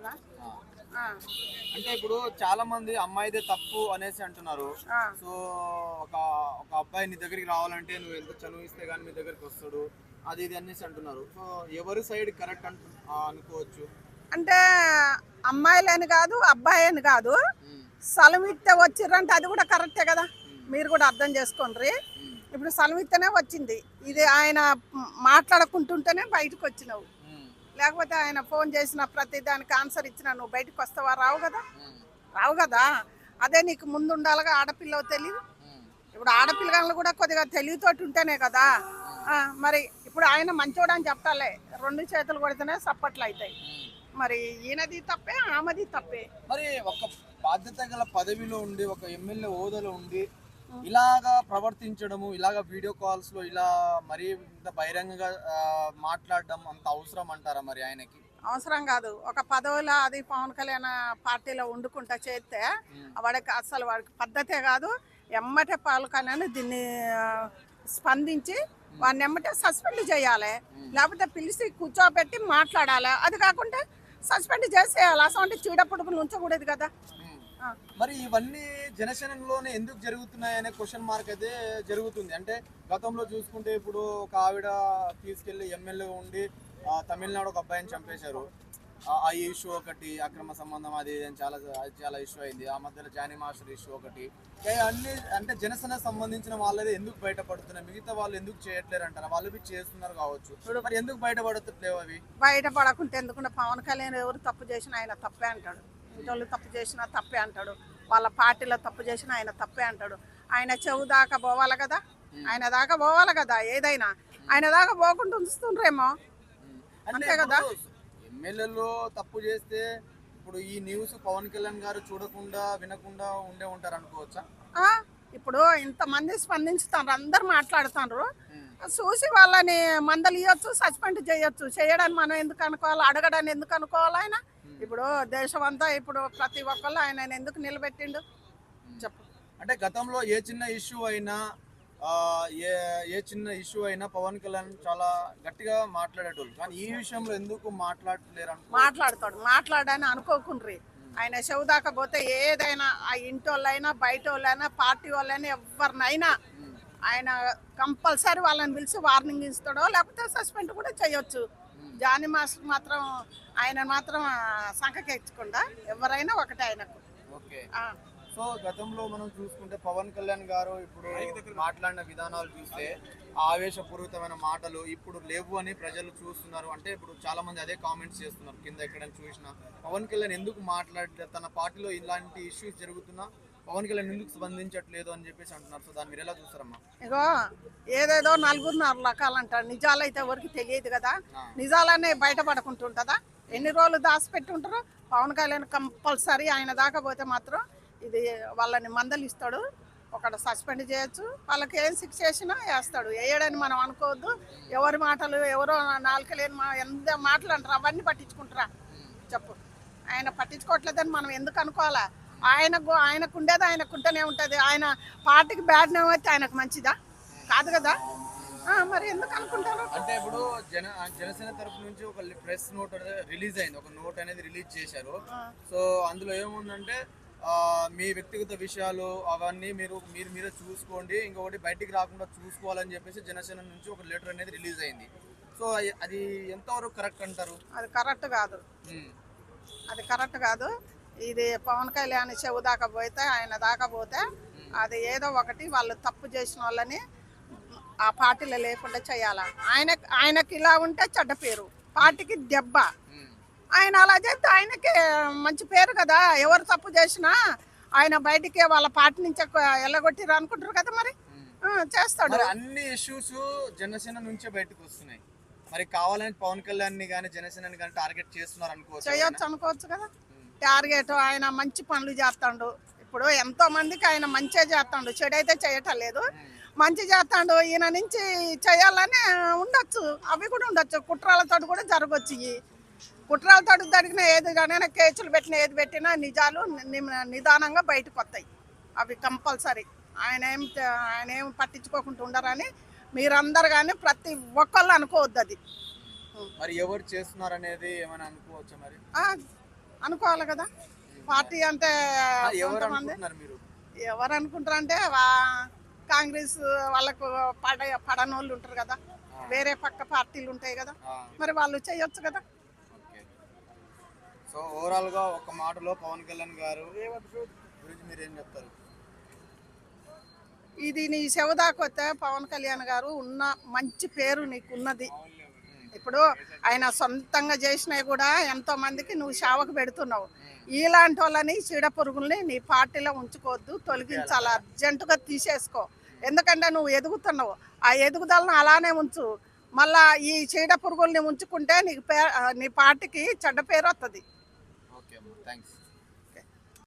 ఉంటుందా? అంటే ఇప్పుడు చాలా మంది అమ్మాయిదే తప్పు అనేసి అంటున్నారు. సో ఒక ఒక అబ్బాయి నీ దగ్గరికి రావాలంటే నువ్వు ఎంత చనువిస్తే కానీ మీ దగ్గరికి వస్తాడు. అది ఇది అనేసి అంటున్నారు. సో ఎవరి సైడ్ కరెక్ట్ అంటు అనుకోవచ్చు? అంటే అమ్మాయిలని కాదు అబ్బాయి అని కాదు ఇస్తే వచ్చిర్రంటే అది కూడా కరెక్టే కదా? మీరు కూడా అర్థం చేసుకోండి ఇప్పుడు స్థలం ఇస్తేనే వచ్చింది. ఇది ఆయన మాట్లాడుకుంటుంటేనే బయటకు వచ్చినావు. లేకపోతే ఆయన ఫోన్ చేసిన ప్రతి దానికి ఆన్సర్ ఇచ్చినా నువ్వు బయటకు వస్తావా? రావు కదా. రావు కదా. అదే నీకు ముందు ఉండాలిగా ఆడపిల్ల ఉమ్, ఇప్పుడు ఆడపిల్లగాళ్ళు కూడా కొద్దిగా తెలివితోటి ఉంటేనే కదా. మరి ఇప్పుడు ఆయన మంచోడు అని చెప్పాలే. రెండు చేతులు కొడితేనే సప్పట్లు అవుతాయి. మరి ఈయనది తప్పే ఆమెది తప్పే. మరి ఒక బాధ్యత గల పదవిలో ఉండి ఒక ఎమ్మెల్యే హోదాలో ఉండి ఇలాగా ప్రవర్తించడము ఇలాగా వీడియో కాల్స్లో ఇలా మరీ ఇంత బహిరంగంగా మాట్లాడడం అంత అవసరం అంటారా మరి ఆయనకి? అవసరం కాదు. ఒక పదవిలో అది పవన్ కళ్యాణ్ పార్టీలో వండుకుంటా చేస్తే వాడికి అసలు వాడికి పద్ధతే కాదు. ఎమ్మటే పవన్ కళ్యాణ్ దీన్ని స్పందించి వాడిని ఎమ్మటే సస్పెండ్ చేయాలి. లేకపోతే పిలిచి కూర్చోబెట్టి మాట్లాడాలి. అది కాకుండా సస్పెండ్ చేసేయాలి. అసలు చీడపుడుకులు ఉంచకూడదు కదా. మరి ఇవన్నీ జనసేనలోనే ఎందుకు జరుగుతున్నాయి అనే క్వశ్చన్ మార్క్ అయితే జరుగుతుంది. అంటే గతంలో చూసుకుంటే ఇప్పుడు ఒక ఆవిడ తీసుకెళ్ళి ఎమ్మెల్యే ఉండి తమిళనాడు ఒక అబ్బాయిని చంపేశారు. ఆ- ఇష్యూ ఒకటి అక్రమ సంబంధం అది చాలా చాలా ఇష్యూ అయింది. ఆ మధ్యలో జానీ మాస్టర్ ఇష్యూ ఒకటి. అన్ని అంటే జనసేన సంబంధించిన వాళ్ళది ఎందుకు బయటపడుతున్నాయి? మిగతా వాళ్ళు ఎందుకు చేయట్లేరు అంటారు? వాళ్ళు చేస్తున్నారు కావచ్చు. మరి ఎందుకు బయటపడట్లేవు అవి? బయట పడకుంటే ఎందుకంటే పవన్ కళ్యాణ్ ఎవరు తప్పు చేసినా ఆయన తప్పే అంటాడు. ఇంట్లో తప్పు చేసినా తప్పే అంటాడు. వాళ్ళ పార్టీలో తప్పు చేసినా ఆయన తప్పే అంటాడు. ఆయన చెవు దాకా పోవాలి కదా? ఆయన దాకా పోవాలి కదా ఏదైనా? ఆయన దాకా పోకుండా ఉంచుతుండ్రేమో? అంతే కదా? ఎమ్మెల్యేలో తప్పు చేస్తే ఇప్పుడు ఈ న్యూస్ పవన్ కళ్యాణ్ గారు చూడకుండా వినకుండా ఉండే ఉంటారు అనుకోవచ్చా? ఆ, ఇప్పుడు ఇంతమంది స్పందించుతారు అందరు మాట్లాడుతారు చూసి వాళ్ళని మందలు ఇవ్వచ్చు సస్పెండ్ చేయొచ్చు. చేయడానికి మనం ఎందుకు అనుకోవాలి? అడగడానికి ఎందుకు అనుకోవాలి ఆయన? ఇప్పుడు దేశం అంతా ఇప్పుడు ప్రతి ఒక్కళ్ళు ఆయన ఎందుకు నిలబెట్టిండు? చెప్పు. అంటే గతంలో ఏ చిన్న ఇష్యూ అయినా ఏ ఏ చిన్న ఇష్యూ అయినా పవన్ కళ్యాణ్ చాలా గట్టిగా మాట్లాడేటోళ్ళు. కానీ ఈ విషయంలో ఎందుకు మాట్లాడలేరు మాట్లాడతాడు. మాట్లాడని అనుకోకుండ్రి. ఆయన చెవు దాకా పోతే ఏదైనా ఆ ఇంటి వాళ్ళైనా బయట వాళ్ళైనా పార్టీ వాళ్ళైనా ఎవరినైనా ఆయన కంపల్సరీ వాళ్ళని పిలిచి వార్నింగ్ ఇస్తాడో లేకపోతే సస్పెండ్ కూడా చేయొచ్చు. జానీ మాస్టర్ మాత్రం ఆయన మాత్రం సంఖకెచ్చకుండా ఎవరైనా ఒకటే ఆయనకు. ఓకే. ఆ, సో గతంలో మనం చూసుకుంటే పవన్ కళ్యాణ్ గారు ఇప్పుడు మాట్లాడిన విధానాలు చూస్తే ఆవేశపూరితమైన మాటలు ఇప్పుడు లేవు అని ప్రజలు చూస్తున్నారు. అంటే ఇప్పుడు చాలా మంది అదే కామెంట్స్ చేస్తున్నారు. కింద ఎక్కడైనా చూసినా. పవన్ కళ్యాణ్ ఎందుకు మాట్లాడలే తన పార్టీలో ఇలాంటి ఇష్యూస్ జరుగుతున్నా పవన్ కళ్యాణ్ ఎందుకు స్పందించట్లేదు అని చెప్పేసి అంటున్నారు. సో దాన్ని మీరు ఎలా చూస్తారమ్మా? ఇగో ఏదేదో నలుగురున్నర రకాలంటారు నిజాలైతే ఎవరికి తెలియదు కదా. నిజాలనే బయటపడకుంటుంటుందా? ఎన్ని రోజులు దాచిపెట్టి ఉంటారు పవన్ కళ్యాణ్ కంపల్సరీ ఆయన దాకా పోతే మాత్రం ఇది వాళ్ళని మందలు ఇస్తాడు ఒకడు సస్పెండ్ చేయొచ్చు. వాళ్ళకి ఏం శిక్ష చేసినా వేస్తాడు. వేయడని మనం అనుకోవద్దు. ఎవరి మాటలు ఎవరో నాలుక లేని మా ఎంత మాటలు అంటారు? అవన్నీ పట్టించుకుంటారా? చెప్పు. ఆయన పట్టించుకోవట్లేదని మనం ఎందుకు అనుకోవాలా? ఆయనకు ఆయనకు ఉండేది ఆయనకు ఉంటూనే ఉంటుంది. ఆయన పార్టీకి బ్యాడ్ నేమ్ అయితే ఆయనకు మంచిదా? కాదు కదా? మరి ఎందుకు అనుకుంటారు? అంటే ఇప్పుడు జన జనసేన తరపు నుంచి ఒక ప్రెస్ నోట్ అనేది రిలీజ్ అయింది. ఒక నోట్ అనేది రిలీజ్ చేశారు. సో అందులో ఏముందంటే మీ వ్యక్తిగత విషయాలు అవన్నీ మీరు మీరు మీరే చూసుకోండి. ఇంకొకటి బయటికి రాకుండా చూసుకోవాలని చెప్పేసి జనసేన నుంచి ఒక లెటర్ అనేది రిలీజ్ అయింది. సో అది ఎంతవరకు కరెక్ట్ అంటారు? అది కరెక్ట్ కాదు. అది కరెక్ట్ కాదు. ఇది పవన్ కళ్యాణ్ చెవు దాకా పోతే ఆయన దాకా పోతే అది ఏదో ఒకటి వాళ్ళు తప్పు చేసిన వాళ్ళని ఆ పార్టీలో లేకుండా చేయాలి? ఆయన ఆయనకి ఇలా ఉంటే చెడ్డ పేరు. పార్టీకి దెబ్బ. ఆయన అలా చేస్తే ఆయనకి మంచి పేరు కదా. ఎవరు తప్పు చేసినా ఆయన బయటికి వాళ్ళ పార్టీ నుంచి ఎల్లగొట్టిరు అనుకుంటారు కదా మరి? చేస్తాడు. అన్ని ఇష్యూస్ జనసేన నుంచే బయటకు వస్తున్నాయి. మరి కావాలని పవన్ కళ్యాణ్ని కానీ జనసేనని కానీ టార్గెట్ చేస్తున్నారు అనుకోవచ్చు చేయొచ్చు అనుకోవచ్చు కదా. టార్గెట్ ఆయన మంచి పనులు చేస్తాడు. ఇప్పుడు ఎంతో మందికి ఆయన మంచిగా చేస్తాడు. చెడు అయితే చేయటం లేదు మంచి చేస్తాడు. ఈయన నుంచి చేయాలని ఉండొచ్చు. అవి కూడా ఉండొచ్చు. కుట్రాలతో కూడా జరగచ్చు ఇవి. కుట్రాలతో జరిగిన ఏది కానీ కేసులు పెట్టిన ఏది పెట్టినా నిజాలు నిదానంగా బయటకు వస్తాయి. అవి కంపల్సరీ. ఆయన ఏం ఆయన ఏం పట్టించుకోకుండా ఉండరని మీరందరు కానీ ప్రతి ఒక్కళ్ళు అనుకోవద్దు అది. మరి ఎవరు చేస్తున్నారు అనేది ఏమైనా అనుకోవచ్చా మరి? అనుకోవాలి కదా. పార్టీ అంటే కొంతమంది ఎవరు అనుకుంటారు అంటే కాంగ్రెస్ వాళ్ళకు పడ పడనోళ్ళు ఉంటారు కదా. వేరే పక్క పార్టీలు ఉంటాయి కదా. మరి వాళ్ళు చేయొచ్చు కదా. సో ఓవరాల్గా ఒక మాటలో పవన్ కళ్యాణ్ గారు గురించి మీరు ఏం చెప్తారు? ఇది నీ చెవదాకొస్తే పవన్ కళ్యాణ్ గారు ఉన్న మంచి పేరు నీకున్నది. ఇప్పుడు ఆయన సొంతంగా చేసినవి కూడా ఎంతో మందికి నువ్వు సేవకు పెడుతున్నావు. ఇలాంటి వాళ్ళని చీడ పురుగుల్ని నీ పార్టీలో ఉంచుకోవద్దు తొలగించాలి అర్జెంటుగా తీసేసుకో. ఎందుకంటే నువ్వు ఎదుగుతున్నావు. ఆ ఎదుగుదలను అలానే ఉంచు. మళ్ళా ఈ చీడ పురుగుల్ని ఉంచుకుంటే నీకు పే నీ పార్టీకి చెడ్డ పేరు వస్తుంది ఓకే థ్యాంక్స్